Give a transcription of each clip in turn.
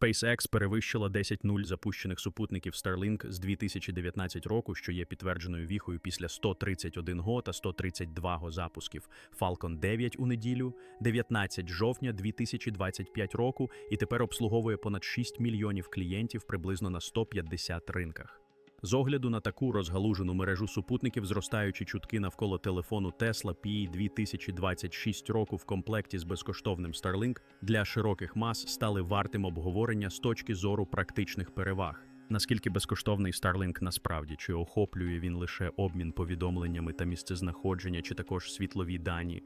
SpaceX перевищила 10 нуль запущених супутників Starlink з 2019 року, що є підтвердженою віхою після 131 го та 132 го запусків. Falcon 9 у неділю, 19 жовтня 2025 року, і тепер обслуговує понад 6 мільйонів клієнтів приблизно на 150 ринках. З огляду на таку розгалужену мережу супутників, зростаючі чутки навколо телефону Tesla Pi 2026 року в комплекті з безкоштовним Starlink для широких мас стали вартим обговорення з точки зору практичних переваг. Наскільки безкоштовний Starlink насправді, чи охоплює він лише обмін повідомленнями та місцезнаходження, чи також світлові дані,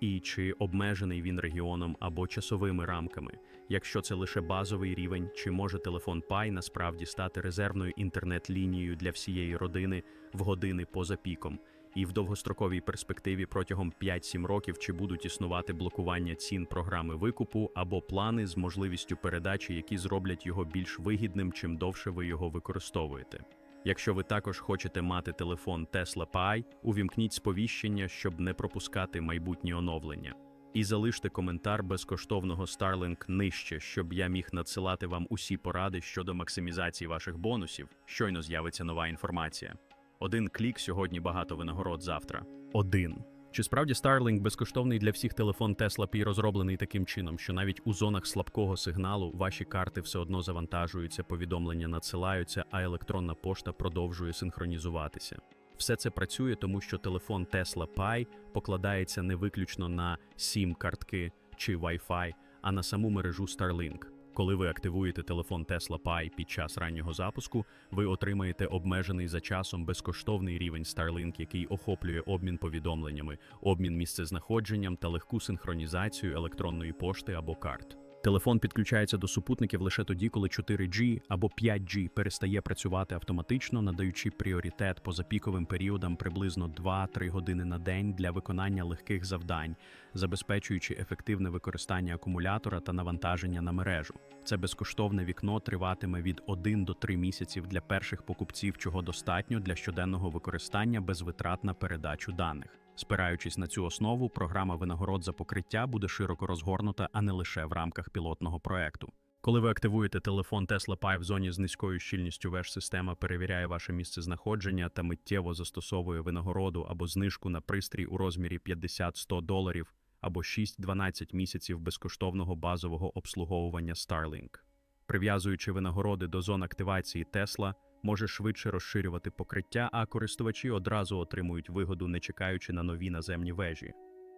і чи обмежений він регіоном або часовими рамками? Якщо це лише базовий рівень, чи може телефон Pi насправді стати резервною інтернет-лінією для всієї родини в години поза піком? І в довгостроковій перспективі протягом 5-7 років чи будуть існувати блокування цін програми викупу або плани з можливістю передачі, які зроблять його більш вигідним, чим довше ви його використовуєте. Якщо ви також хочете мати телефон Tesla Pi, увімкніть сповіщення, щоб не пропускати майбутні оновлення. І залиште коментар безкоштовного Starlink нижче, щоб я міг надсилати вам усі поради щодо максимізації ваших бонусів. Щойно з'явиться нова інформація. Один клік сьогодні багато винагород завтра. Один. Чи справді Starlink безкоштовний для всіх телефон Tesla Pi розроблений таким чином, що навіть у зонах слабкого сигналу ваші карти все одно завантажуються, повідомлення надсилаються, а електронна пошта продовжує синхронізуватися? Все це працює, тому що телефон Tesla Pi покладається не виключно на SIM картки чи Wi-Fi, а на саму мережу Starlink. Коли ви активуєте телефон Tesla Pi під час раннього запуску, ви отримаєте обмежений за часом безкоштовний рівень Starlink, який охоплює обмін повідомленнями, обмін місцезнаходженням та легку синхронізацію електронної пошти або карт. Телефон підключається до супутників лише тоді, коли 4G або 5G перестає працювати автоматично, надаючи пріоритет позапіковим періодам приблизно 2-3 години на день для виконання легких завдань, забезпечуючи ефективне використання акумулятора та навантаження на мережу. Це безкоштовне вікно триватиме від 1 до 3 місяців для перших покупців, чого достатньо для щоденного використання без витрат на передачу даних. Спираючись на цю основу, програма винагород за покриття буде широко розгорнута, а не лише в рамках пілотного проекту. Коли ви активуєте телефон Tesla Pi в зоні з низькою щільністю, веш система перевіряє ваше місце знаходження та миттєво застосовує винагороду або знижку на пристрій у розмірі 50-100 доларів або 6-12 місяців безкоштовного базового обслуговування Starlink. Прив'язуючи винагороди до зон активації Tesla, може швидше розширювати покриття, а користувачі одразу отримують вигоду, не чекаючи на нові наземні вежі.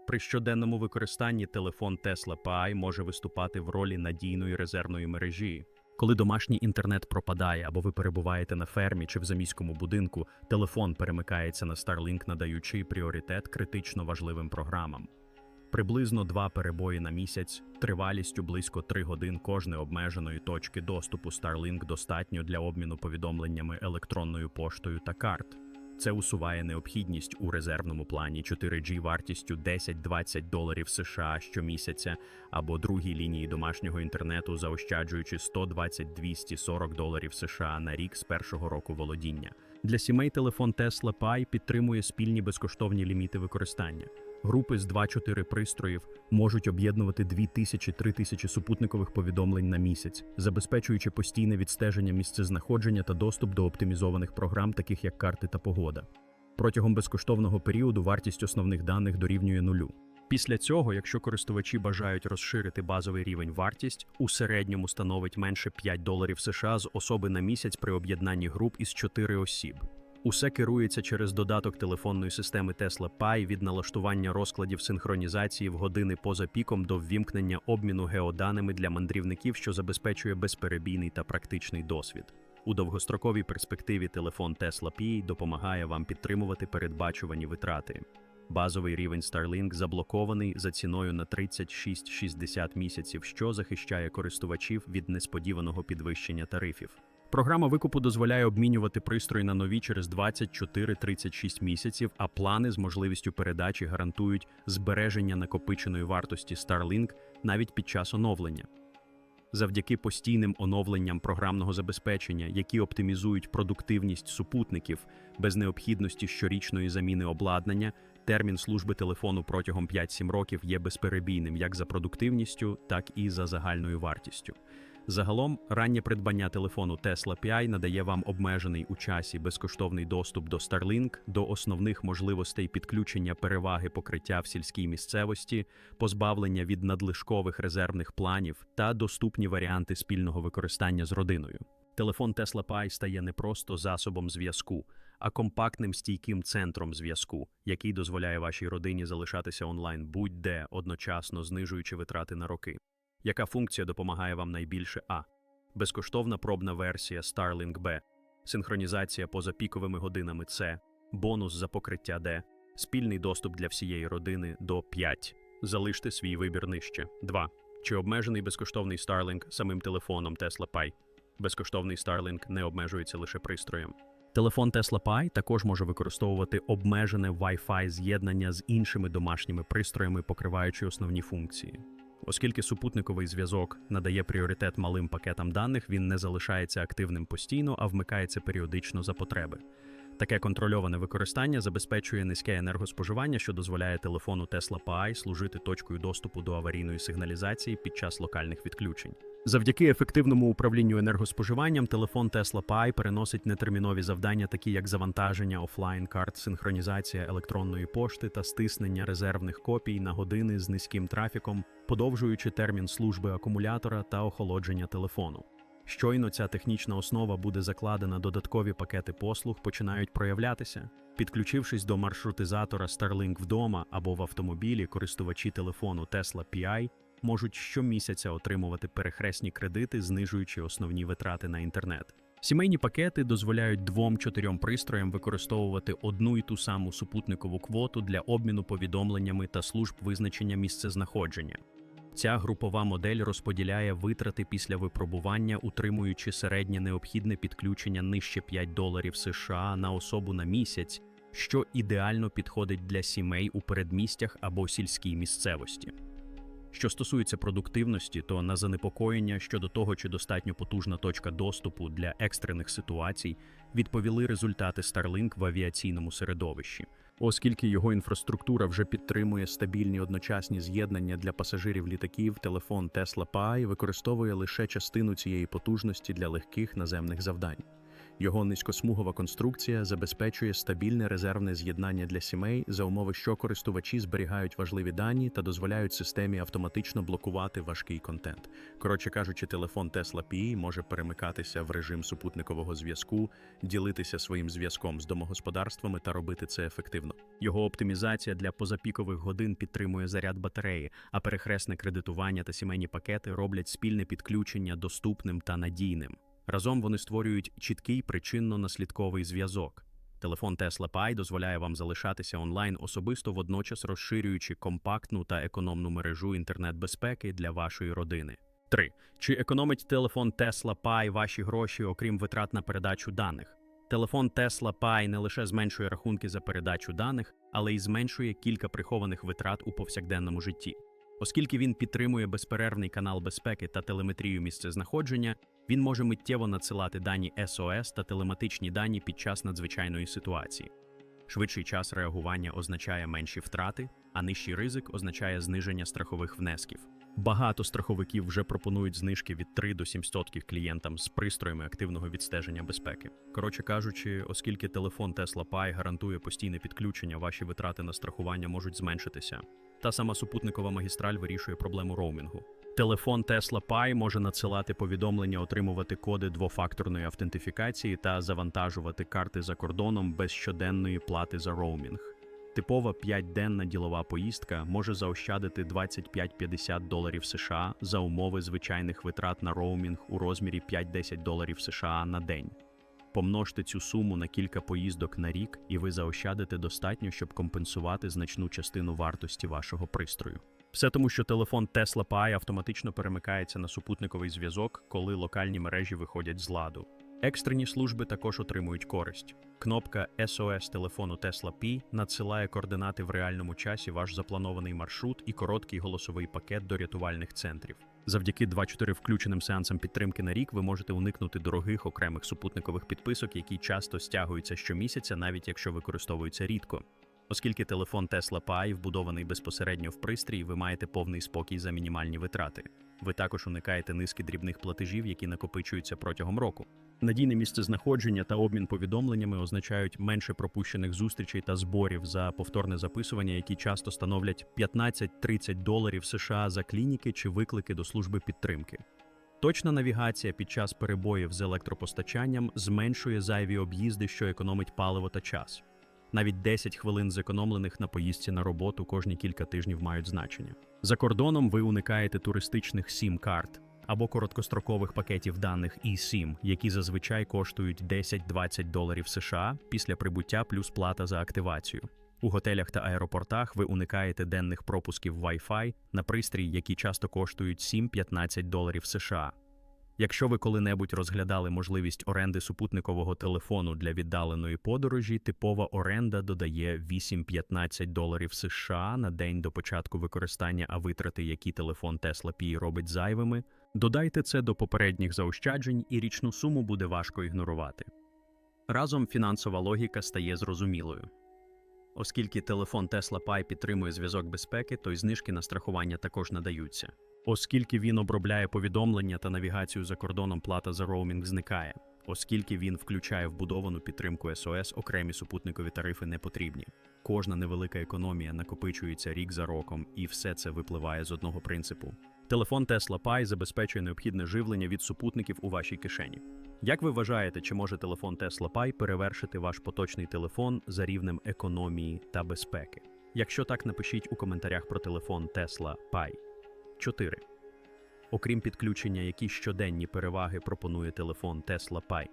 При щоденному використанні телефон Tesla Pi може виступати в ролі надійної резервної мережі. Коли домашній інтернет пропадає або ви перебуваєте на фермі чи в заміському будинку, телефон перемикається на Starlink, надаючи пріоритет критично важливим програмам. Приблизно два перебої на місяць, тривалістю близько 3 годин кожної обмеженої точки доступу Starlink достатньо для обміну повідомленнями електронною поштою та карт. Це усуває необхідність у резервному плані 4G вартістю 10-20 доларів США щомісяця або другій лінії домашнього інтернету, заощаджуючи 120-240 доларів США на рік з першого року володіння. Для сімей телефон Tesla Pi підтримує спільні безкоштовні ліміти використання. Групи з 2-4 пристроїв можуть об'єднувати 2000-3000 супутникових повідомлень на місяць, забезпечуючи постійне відстеження місцезнаходження та доступ до оптимізованих програм, таких як карти та погода. Протягом безкоштовного періоду вартість основних даних дорівнює нулю. Після цього, якщо користувачі бажають розширити базовий рівень вартість, у середньому становить менше 5 доларів США з особи на місяць при об'єднанні груп із 4 осіб. Усе керується через додаток телефонної системи Tesla Pi від налаштування розкладів синхронізації в години поза піком до ввімкнення обміну геоданими для мандрівників, що забезпечує безперебійний та практичний досвід. У довгостроковій перспективі телефон Tesla Pi допомагає вам підтримувати передбачувані витрати. Базовий рівень Starlink заблокований за ціною на 36-60 місяців, що захищає користувачів від несподіваного підвищення тарифів. Програма викупу дозволяє обмінювати пристрої на нові через 24-36 місяців, а плани з можливістю передачі гарантують збереження накопиченої вартості Starlink навіть під час оновлення. Завдяки постійним оновленням програмного забезпечення, які оптимізують продуктивність супутників без необхідності щорічної заміни обладнання, термін служби телефону протягом 5-7 років є безперебійним як за продуктивністю, так і за загальною вартістю. Загалом, раннє придбання телефону Tesla Pi надає вам обмежений у часі безкоштовний доступ до Starlink, до основних можливостей підключення переваги покриття в сільській місцевості, позбавлення від надлишкових резервних планів та доступні варіанти спільного використання з родиною. Телефон Tesla Pi стає не просто засобом зв'язку, а компактним стійким центром зв'язку, який дозволяє вашій родині залишатися онлайн будь-де, одночасно знижуючи витрати на роки. Яка функція допомагає вам найбільше? А. Безкоштовна пробна версія Starlink B, синхронізація поза піковими годинами С, бонус за покриття Д, спільний доступ для всієї родини до 5. Залиште свій вибір нижче. 2. Чи обмежений безкоштовний Starlink самим телефоном Tesla Pi? Безкоштовний Starlink не обмежується лише пристроєм. Телефон Tesla Pi також може використовувати обмежене Wi-Fi з'єднання з іншими домашніми пристроями, покриваючи основні функції. Оскільки супутниковий зв'язок надає пріоритет малим пакетам даних, він не залишається активним постійно, а вмикається періодично за потреби. Таке контрольоване використання забезпечує низьке енергоспоживання, що дозволяє телефону Tesla Pi служити точкою доступу до аварійної сигналізації під час локальних відключень. Завдяки ефективному управлінню енергоспоживанням телефон Tesla Pi переносить нетермінові завдання, такі як завантаження офлайн карт, синхронізація електронної пошти та стиснення резервних копій на години з низьким трафіком, подовжуючи термін служби акумулятора та охолодження телефону. Щойно ця технічна основа буде закладена, додаткові пакети послуг починають проявлятися. Підключившись до маршрутизатора Starlink вдома або в автомобілі, користувачі телефону Tesla Pi можуть щомісяця отримувати перехресні кредити, знижуючи основні витрати на інтернет. Сімейні пакети дозволяють двом-чотирьом пристроям використовувати одну і ту саму супутникову квоту для обміну повідомленнями та служб визначення місцезнаходження. Ця групова модель розподіляє витрати після випробування, утримуючи середнє необхідне підключення нижче 5 доларів США на особу на місяць, що ідеально підходить для сімей у передмістях або сільській місцевості. Що стосується продуктивності, то на занепокоєння щодо того, чи достатньо потужна точка доступу для екстрених ситуацій, відповіли результати Starlink в авіаційному середовищі. Оскільки його інфраструктура вже підтримує стабільні одночасні з'єднання для пасажирів літаків, телефон Tesla Pi використовує лише частину цієї потужності для легких наземних завдань. Його низькосмугова конструкція забезпечує стабільне резервне з'єднання для сімей за умови, що користувачі зберігають важливі дані та дозволяють системі автоматично блокувати важкий контент. Коротше кажучи, телефон Tesla Pi може перемикатися в режим супутникового зв'язку, ділитися своїм зв'язком з домогосподарствами та робити це ефективно. Його оптимізація для позапікових годин підтримує заряд батареї, а перехресне кредитування та сімейні пакети роблять спільне підключення доступним та надійним. Разом вони створюють чіткий причинно-наслідковий зв'язок. Телефон Tesla Pi дозволяє вам залишатися онлайн особисто, водночас розширюючи компактну та економну мережу інтернет-безпеки для вашої родини. 3. Чи економить телефон Tesla Pi ваші гроші, окрім витрат на передачу даних? Телефон Tesla Pi не лише зменшує рахунки за передачу даних, але й зменшує кілька прихованих витрат у повсякденному житті. Оскільки він підтримує безперервний канал безпеки та телеметрію місцезнаходження, він може миттєво надсилати дані SOS та телематичні дані під час надзвичайної ситуації. Швидший час реагування означає менші втрати, а нижчий ризик означає зниження страхових внесків. Багато страховиків вже пропонують знижки від 3 до 7% клієнтам з пристроями активного відстеження безпеки. Коротше кажучи, оскільки телефон Tesla Pi гарантує постійне підключення, ваші витрати на страхування можуть зменшитися. Та сама супутникова магістраль вирішує проблему роумінгу. Телефон Tesla Pi може надсилати повідомлення, отримувати коди двофакторної автентифікації та завантажувати карти за кордоном без щоденної плати за роумінг. Типова 5-денна ділова поїздка може заощадити 25-50 доларів США за умови звичайних витрат на роумінг у розмірі 5-10 доларів США на день. Помножте цю суму на кілька поїздок на рік, і ви заощадите достатньо, щоб компенсувати значну частину вартості вашого пристрою. Все тому, що телефон Tesla Pi автоматично перемикається на супутниковий зв'язок, коли локальні мережі виходять з ладу. Екстрені служби також отримують користь. Кнопка SOS телефону Tesla Pi надсилає координати в реальному часі ваш запланований маршрут і короткий голосовий пакет до рятувальних центрів. Завдяки 2-4 включеним сеансам підтримки на рік ви можете уникнути дорогих окремих супутникових підписок, які часто стягуються щомісяця, навіть якщо використовуються рідко. Оскільки телефон Tesla Pi вбудований безпосередньо в пристрій, ви маєте повний спокій за мінімальні витрати. Ви також уникаєте низки дрібних платежів, які накопичуються протягом року. Надійне місцезнаходження та обмін повідомленнями означають менше пропущених зустрічей та зборів за повторне записування, які часто становлять 15-30 доларів США за клініки чи виклики до служби підтримки. Точна навігація під час перебоїв з електропостачанням зменшує зайві об'їзди, що економить паливо та час. Навіть 10 хвилин зекономлених на поїздці на роботу кожні кілька тижнів мають значення. За кордоном ви уникаєте туристичних сім-карт або короткострокових пакетів даних eSIM, які зазвичай коштують 10-20 доларів США після прибуття плюс плата за активацію. У готелях та аеропортах ви уникаєте денних пропусків Wi-Fi на пристрій, які часто коштують 7-15 доларів США. Якщо ви коли-небудь розглядали можливість оренди супутникового телефону для віддаленої подорожі, типова оренда додає 8-15 доларів США на день до початку використання, а витрати, які телефон Tesla Pi робить зайвими, додайте це до попередніх заощаджень, і річну суму буде важко ігнорувати. Разом фінансова логіка стає зрозумілою. Оскільки телефон Tesla Pi підтримує зв'язок безпеки, то й знижки на страхування також надаються. Оскільки він обробляє повідомлення та навігацію за кордоном, плата за роумінг зникає. Оскільки він включає вбудовану підтримку СОС, окремі супутникові тарифи не потрібні. Кожна невелика економія накопичується рік за роком, і все це випливає з одного принципу. Телефон Tesla Pi забезпечує необхідне живлення від супутників у вашій кишені. Як ви вважаєте, чи може телефон Tesla Pi перевершити ваш поточний телефон за рівнем економії та безпеки? Якщо так, напишіть у коментарях про телефон Tesla Pi. 4. Окрім підключення, які щоденні переваги пропонує телефон Tesla Pi.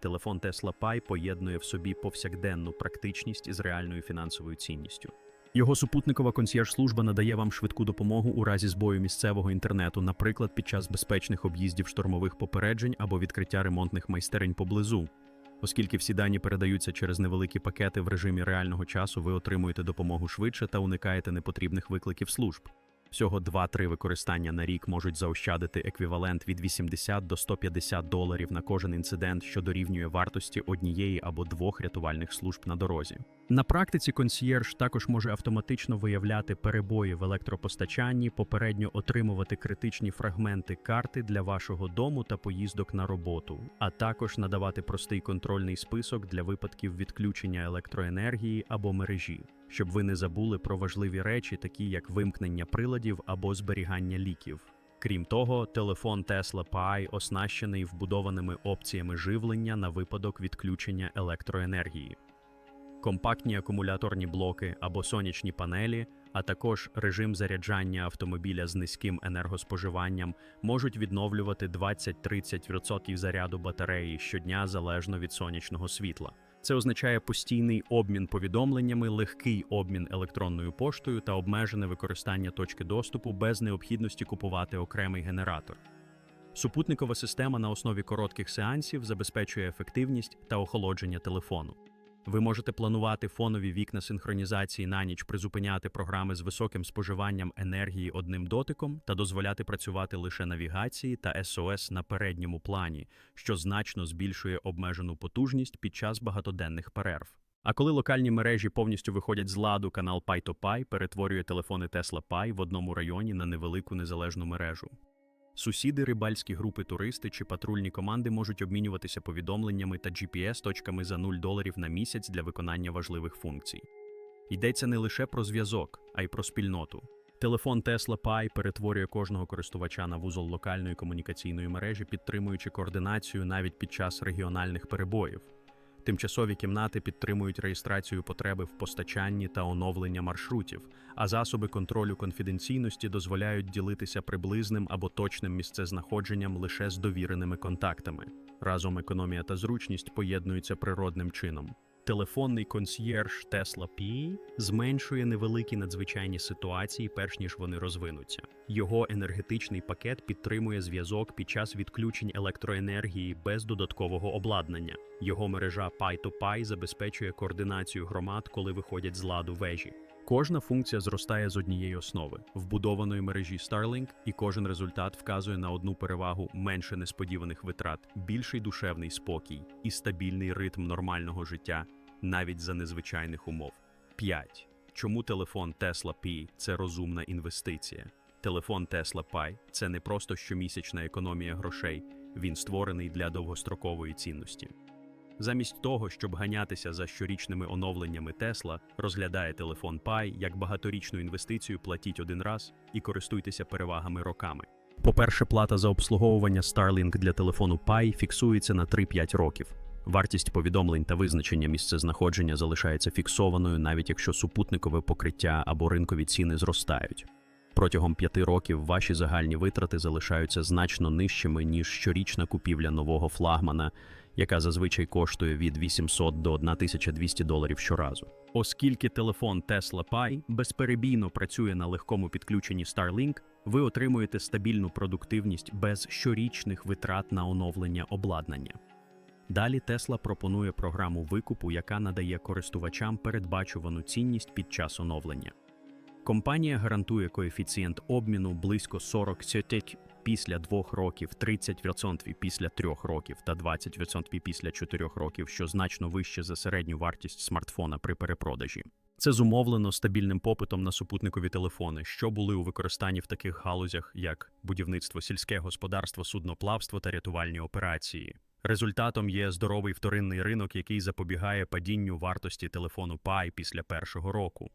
Телефон Tesla Pi поєднує в собі повсякденну практичність із реальною фінансовою цінністю. Його супутникова консьєрж-служба надає вам швидку допомогу у разі збою місцевого інтернету, наприклад, під час безпечних об'їздів штормових попереджень або відкриття ремонтних майстерень поблизу. Оскільки всі дані передаються через невеликі пакети в режимі реального часу, ви отримуєте допомогу швидше та уникаєте непотрібних викликів служб. Всього 2-3 використання на рік можуть заощадити еквівалент від 80 до 150 доларів на кожен інцидент, що дорівнює вартості однієї або двох рятувальних служб на дорозі. На практиці консьєрж також може автоматично виявляти перебої в електропостачанні, попередньо отримувати критичні фрагменти карти для вашого дому та поїздок на роботу, а також надавати простий контрольний список для випадків відключення електроенергії або мережі щоб ви не забули про важливі речі, такі як вимкнення приладів або зберігання ліків. Крім того, телефон Tesla Pi оснащений вбудованими опціями живлення на випадок відключення електроенергії. Компактні акумуляторні блоки або сонячні панелі, а також режим заряджання автомобіля з низьким енергоспоживанням можуть відновлювати 20-30% заряду батареї щодня залежно від сонячного світла. Це означає постійний обмін повідомленнями, легкий обмін електронною поштою та обмежене використання точки доступу без необхідності купувати окремий генератор. Супутникова система на основі коротких сеансів забезпечує ефективність та охолодження телефону. Ви можете планувати фонові вікна синхронізації на ніч, призупиняти програми з високим споживанням енергії одним дотиком та дозволяти працювати лише навігації та СОС на передньому плані, що значно збільшує обмежену потужність під час багатоденних перерв. А коли локальні мережі повністю виходять з ладу, канал Pi2Pi перетворює телефони Tesla Pi в одному районі на невелику незалежну мережу. Сусіди, рибальські групи, туристи чи патрульні команди можуть обмінюватися повідомленнями та GPS-точками за 0 доларів на місяць для виконання важливих функцій. Йдеться не лише про зв'язок, а й про спільноту. Телефон Tesla Pi перетворює кожного користувача на вузол локальної комунікаційної мережі, підтримуючи координацію навіть під час регіональних перебоїв. Тимчасові кімнати підтримують реєстрацію потреби в постачанні та оновлення маршрутів, а засоби контролю конфіденційності дозволяють ділитися приблизним або точним місцезнаходженням лише з довіреними контактами. Разом економія та зручність поєднуються природним чином. Телефонний консьєрж Тесла Пі зменшує невеликі надзвичайні ситуації, перш ніж вони розвинуться. Його енергетичний пакет підтримує зв'язок під час відключень електроенергії без додаткового обладнання. Його мережа Pi2Pi забезпечує координацію громад, коли виходять з ладу вежі. Кожна функція зростає з однієї основи вбудованої мережі Starlink, і кожен результат вказує на одну перевагу менше несподіваних витрат, більший душевний спокій і стабільний ритм нормального життя навіть за незвичайних умов. 5. Чому телефон Tesla Pi – це розумна інвестиція? Телефон Tesla Pi – це не просто щомісячна економія грошей, він створений для довгострокової цінності. Замість того, щоб ганятися за щорічними оновленнями Tesla, розглядає телефон Pi як багаторічну інвестицію платіть один раз і користуйтеся перевагами роками. По-перше, плата за обслуговування Starlink для телефону Pi фіксується на 3-5 років. Вартість повідомлень та визначення місцезнаходження залишається фіксованою, навіть якщо супутникове покриття або ринкові ціни зростають. Протягом п'яти років ваші загальні витрати залишаються значно нижчими, ніж щорічна купівля нового флагмана, яка зазвичай коштує від 800 до 1200 доларів щоразу. Оскільки телефон Tesla Pi безперебійно працює на легкому підключенні Starlink, ви отримуєте стабільну продуктивність без щорічних витрат на оновлення обладнання. Далі Tesla пропонує програму викупу, яка надає користувачам передбачувану цінність під час оновлення. Компанія гарантує коефіцієнт обміну близько 40 після 2 років, 30% після 3 років та 20% після 4 років, що значно вище за середню вартість смартфона при перепродажі. Це зумовлено стабільним попитом на супутникові телефони, що були у використанні в таких галузях, як будівництво, сільське господарство, судноплавство та рятувальні операції. Результатом є здоровий вторинний ринок, який запобігає падінню вартості телефону Pi після першого року.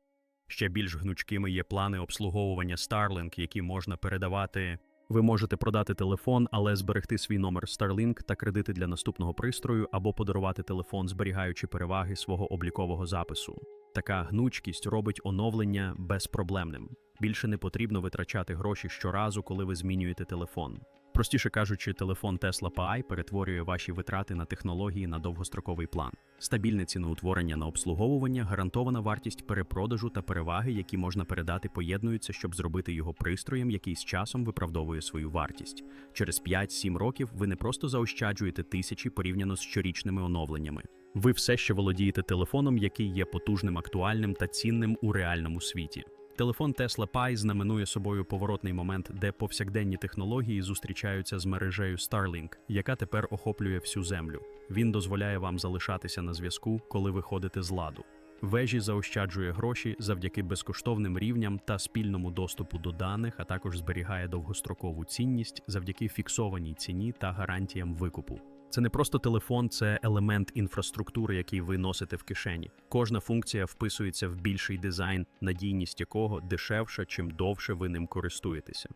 Ще більш гнучкими є плани обслуговування Starlink, які можна передавати. Ви можете продати телефон, але зберегти свій номер Starlink та кредити для наступного пристрою, або подарувати телефон, зберігаючи переваги свого облікового запису. Така гнучкість робить оновлення безпроблемним. Більше не потрібно витрачати гроші щоразу, коли ви змінюєте телефон. Простіше кажучи, телефон Tesla Pi перетворює ваші витрати на технології на довгостроковий план. Стабільне ціноутворення на обслуговування, гарантована вартість перепродажу та переваги, які можна передати, поєднуються, щоб зробити його пристроєм, який з часом виправдовує свою вартість. Через 5-7 років ви не просто заощаджуєте тисячі порівняно з щорічними оновленнями. Ви все ще володієте телефоном, який є потужним, актуальним та цінним у реальному світі. Телефон Tesla Pi знаменує собою поворотний момент, де повсякденні технології зустрічаються з мережею Starlink, яка тепер охоплює всю землю. Він дозволяє вам залишатися на зв'язку, коли ви ходите з ладу. Вежі заощаджує гроші завдяки безкоштовним рівням та спільному доступу до даних, а також зберігає довгострокову цінність завдяки фіксованій ціні та гарантіям викупу. Це не просто телефон, це елемент інфраструктури, який ви носите в кишені. Кожна функція вписується в більший дизайн, надійність якого дешевша, чим довше ви ним користуєтеся.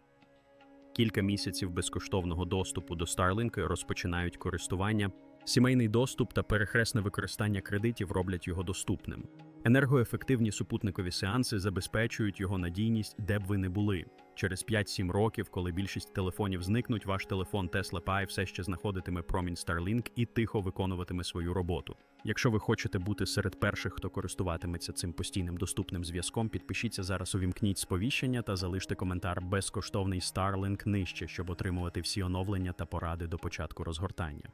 Кілька місяців безкоштовного доступу до Starlink розпочинають користування. Сімейний доступ та перехресне використання кредитів роблять його доступним. Енергоефективні супутникові сеанси забезпечують його надійність, де б ви не були. Через 5-7 років, коли більшість телефонів зникнуть, ваш телефон Tesla Pi все ще знаходитиме промінь Starlink і тихо виконуватиме свою роботу. Якщо ви хочете бути серед перших, хто користуватиметься цим постійним доступним зв'язком, підпишіться зараз, увімкніть сповіщення та залиште коментар безкоштовний Starlink нижче, щоб отримувати всі оновлення та поради до початку розгортання.